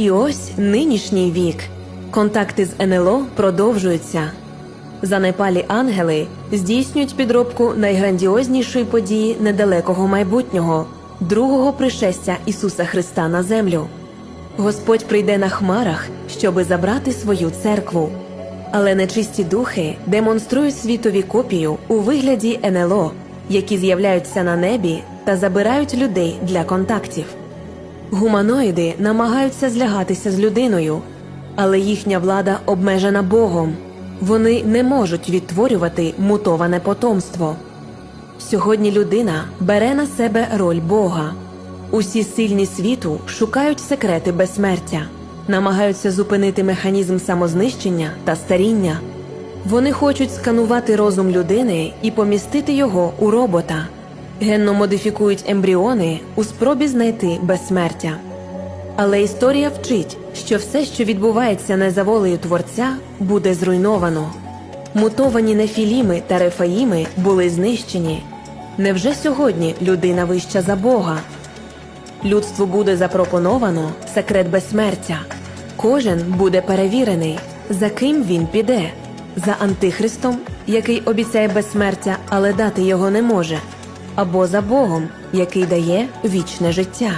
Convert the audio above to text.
І ось нинішній вік. Контакти з НЛО продовжуються. Занепалі ангели здійснюють підробку найграндіознішої події недалекого майбутнього другого пришестя Ісуса Христа на землю. Господь прийде на хмарах, щоби забрати свою церкву. Але нечисті духи демонструють світові копію у вигляді НЛО, які з'являються на небі та забирають людей для контактів. Гуманоїди намагаються злягатися з людиною, але їхня влада обмежена Богом. Вони не можуть відтворювати мутоване потомство. Сьогодні людина бере на себе роль Бога. Усі сильні світу шукають секрети безсмертя, намагаються зупинити механізм самознищення та старіння. Вони хочуть сканувати розум людини і помістити його у робота. Генно модифікують ембріони у спробі знайти безсмертя. Але історія вчить, що все, що відбувається не за волею творця, буде зруйновано. Мутовані нефіліми та рефаїми були знищені. Невже сьогодні людина вища за Бога? Людству буде запропоновано секрет безсмертя. Кожен буде перевірений, за ким він піде за антихристом, який обіцяє безсмертя, але дати його не може, або за Богом, який дає вічне життя.